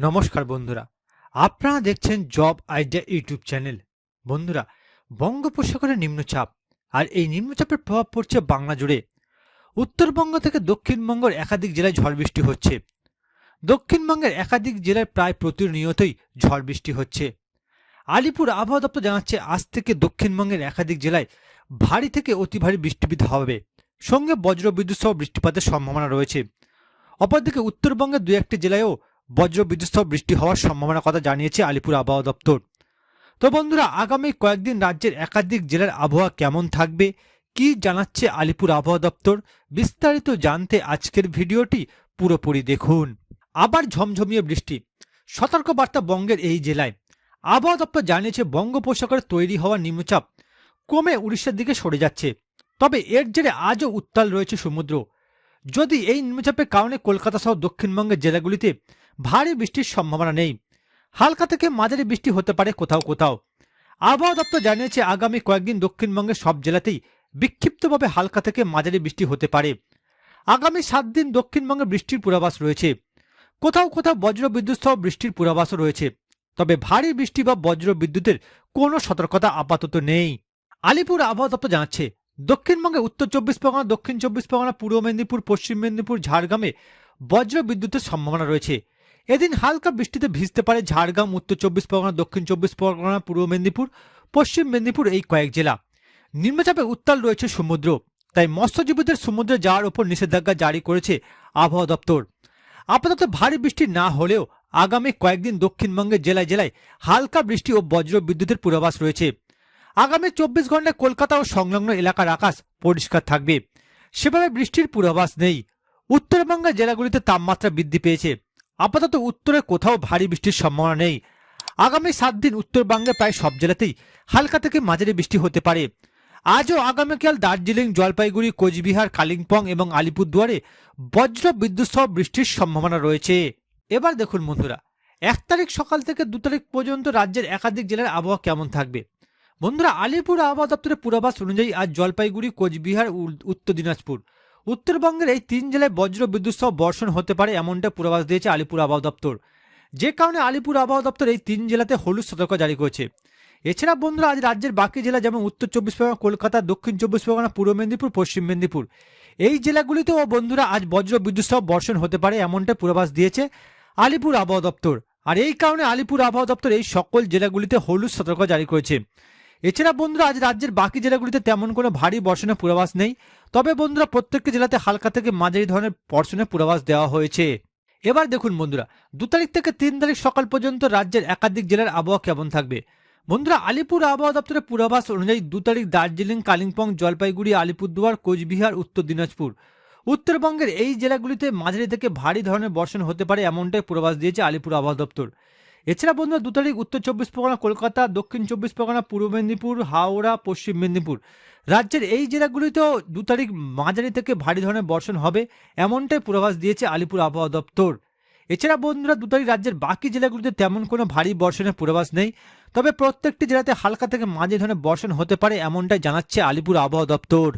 নমস্কার বন্ধুরা। আপনারা দেখছেন জব আইডিয়া ইউটিউব চ্যানেল। বন্ধুরা, বঙ্গোপসাগরে নিম্নচাপ আর এই নিম্নচাপের প্রভাব পড়ছে বাংলা জুড়ে। উত্তরবঙ্গ থেকে দক্ষিণবঙ্গের একাধিক জেলায় ঝড় বৃষ্টি হচ্ছে। দক্ষিণবঙ্গের একাধিক জেলায় প্রায় প্রতিনিয়তই ঝড় বৃষ্টি হচ্ছে। আলিপুর আবহাওয়া দপ্তর জানাচ্ছে, আজ থেকে দক্ষিণবঙ্গের একাধিক জেলায় ভারী থেকে অতি ভারী বৃষ্টিপাত হবে। সঙ্গে বজ্রবিদ্যুৎ সহ বৃষ্টিপাতের সম্ভাবনা রয়েছে। অপরদিকে উত্তরবঙ্গের দু একটি জেলায়ও বজ্র সহ বৃষ্টি হওয়ার সম্ভাবনার কথা জানিয়েছে আলিপুর আবহাওয়া দপ্তর। তো বন্ধুরা, আগামী কয়েকদিন রাজ্যের একাধিক জেলার আবহাওয়া কেমন থাকবে, কি জানাচ্ছে আলিপুর আবহাওয়া দপ্তর? বিস্তারিত জানতে আজকের ভিডিওটি পুরোপুরি দেখুন। আবার ঝমঝমিয়ে বৃষ্টি। সতর্কবার্তা বঙ্গের এই জেলায়। আবহাওয়া দপ্তর জানিয়েছে বঙ্গোপসাগরে তৈরি হওয়া নিম্নচাপ কমে উড়িষ্যার দিকে সরে যাচ্ছে। তবে এর জেরে আজও উত্তাল রয়েছে সমুদ্র। যদি এই নিম্নচাপের কারণে কলকাতা সহ দক্ষিণবঙ্গের জেলাগুলিতে ভারী বৃষ্টির সম্ভাবনা নেই। হালকা থেকে মাঝারি বৃষ্টি হতে পারে কোথাও কোথাও। আবহাওয়া দপ্তর জানিয়েছে, আগামী কয়েকদিন দক্ষিণবঙ্গের সব জেলাতেই বিক্ষিপ্তভাবে হালকা থেকে মাঝারি বৃষ্টি হতে পারে। আগামী সাত দিন দক্ষিণবঙ্গে বৃষ্টির পূর্বাভাস রয়েছে। কোথাও কোথাও বজ্র বিদ্যুৎ সহ বৃষ্টির পূর্বাভাসও রয়েছে। তবে ভারী বৃষ্টি বা বজ্র বিদ্যুতের কোনো সতর্কতা আপাতত নেই। আলিপুর আবহাওয়া দপ্তর জানাচ্ছে, দক্ষিণবঙ্গে উত্তর চব্বিশ পরগনা, দক্ষিণ চব্বিশ পরগনা, পূর্ব মেদিনীপুর, পশ্চিম মেদিনীপুর, ঝাড়গ্রামে বজ্র বিদ্যুতের সম্ভাবনা রয়েছে। এদিন হালকা বৃষ্টিতে ভিজতে পারে ঝাড়গ্রাম, উত্তর চব্বিশ পরগনা, দক্ষিণ চব্বিশ পরগনা, পূর্ব মেদিনীপুর, পশ্চিম মেদিনীপুর এই কয়েক জেলা। নিম্নচাপে উত্তাল রয়েছে সমুদ্র, তাই মৎস্যজীবীদের সমুদ্রে যাওয়ার উপর নিষেধাজ্ঞা জারি করেছে আবহাওয়া দপ্তর। আপাতত ভারী বৃষ্টি না হলেও আগামী কয়েকদিন দক্ষিণবঙ্গের জেলায় জেলায় হালকা বৃষ্টি ও বজ্র বিদ্যুতের পূর্বাভাস রয়েছে। আগামী চব্বিশ ঘন্টায় কলকাতা ও সংলগ্ন এলাকার আকাশ পরিষ্কার থাকবে। সেভাবে বৃষ্টির পূর্বাভাস নেই। উত্তরবঙ্গের জেলাগুলিতে তাপমাত্রা বৃদ্ধি পেয়েছে। আপাতত উত্তরে কোথাও ভারী বৃষ্টির সম্ভাবনা নেই। আগামী সাত দিন উত্তরবঙ্গে প্রায় সব জেলাতেই হালকা থেকে মাঝারি বৃষ্টি হতে পারে। আজও আগামীকাল দার্জিলিং, জলপাইগুড়ি, কোচবিহার, কালিম্পং এবং আলিপুরদুয়ারে বজ্র বিদ্যুৎ সহ বৃষ্টির সম্ভাবনা রয়েছে। এবার দেখুন বন্ধুরা, এক তারিখ সকাল থেকে দু তারিখ পর্যন্ত রাজ্যের একাধিক জেলার আবহাওয়া কেমন থাকবে? বন্ধুরা, আলিপুর আবহাওয়া দপ্তরের পূর্বাভাস অনুযায়ী আজ জলপাইগুড়ি, কোচবিহার উত্তর দিনাজপুর। উত্তরবঙ্গের এই তিন জেলায় বজ্র বিদ্যুৎ সহ বর্ষণ হতে পারে এমনটা পূর্বাভাস দিয়েছে আলিপুর আবহাওয়া দপ্তর। যে কারণে আলিপুর আবহাওয়া দপ্তর এই তিন জেলাতে হলুদ সতর্ক জারি করেছে। এছাড়া বন্ধুরা, আজ রাজ্যের বাকি জেলা যেমন উত্তর চব্বিশ পরগনা, কলকাতা, দক্ষিণ চব্বিশ পরগনা, পূর্ব মেদিনীপুর, পশ্চিম মেদিনীপুর, এই জেলাগুলিতেও বন্ধুরা, আজ বজ্র বিদ্যুৎ সহ বর্ষণ হতে পারে এমনটা পূর্বাভাস দিয়েছে আলিপুর আবহাওয়া দপ্তর। আর এই কারণে আলিপুর আবহাওয়া দপ্তর এই সকল জেলাগুলিতে হলুদ সতর্ক জারি করেছে। এছাড়া বন্ধুরা, আজ রাজ্যের বাকি জেলাগুলিতে তেমন কোনো ভারী বর্ষণের পূর্বাভাস নেই। তবে বন্ধুরা, প্রত্যেকটি জেলাতে হালকা থেকে মাঝারি ধরনের বর্ষণের পূর্বাভাস দেওয়া হয়েছে। এবার দেখুন বন্ধুরা, দু তারিখ থেকে তিন তারিখ সকাল পর্যন্ত রাজ্যের একাধিক জেলার আবহাওয়া কেমন থাকবে? বন্ধুরা, আলিপুর আবহাওয়া দপ্তরের পূর্বাভাস অনুযায়ী দু তারিখ দার্জিলিং, কালিম্পং, জলপাইগুড়ি, আলিপুরদুয়ার, কোচবিহার, উত্তর দিনাজপুর। উত্তরবঙ্গের এই জেলাগুলিতে মাঝারি থেকে ভারী ধরনের বর্ষণ হতে পারে এমনটাই পূর্বাভাস দিয়েছে আলিপুর আবহাওয়া দপ্তর। এছাড়া বন্ধুরা, দু তারিখ উত্তর চব্বিশ পরগনা, কলকাতা, দক্ষিণ চব্বিশ পরগনা, পূর্ব মেদিনীপুর, হাওড়া, পশ্চিম মেদিনীপুর। রাজ্যের এই জেলাগুলিতেও দু তারিখ মাঝারি থেকে ভারী ধরনের বর্ষণ হবে, এমনটাই পূর্বাভাস দিয়েছে আলিপুর আবহাওয়া দপ্তর। এছাড়া বন্ধুরা, দু তারিখ রাজ্যের বাকি জেলাগুলিতে তেমন কোনো ভারী বর্ষণের পূর্বাভাস নেই, তবে প্রত্যেকটি জেলাতে হালকা থেকে মাঝারি ধরনের বর্ষণ হতে পারে, এমনটাই জানাচ্ছে আলিপুর আবহাওয়া দপ্তর।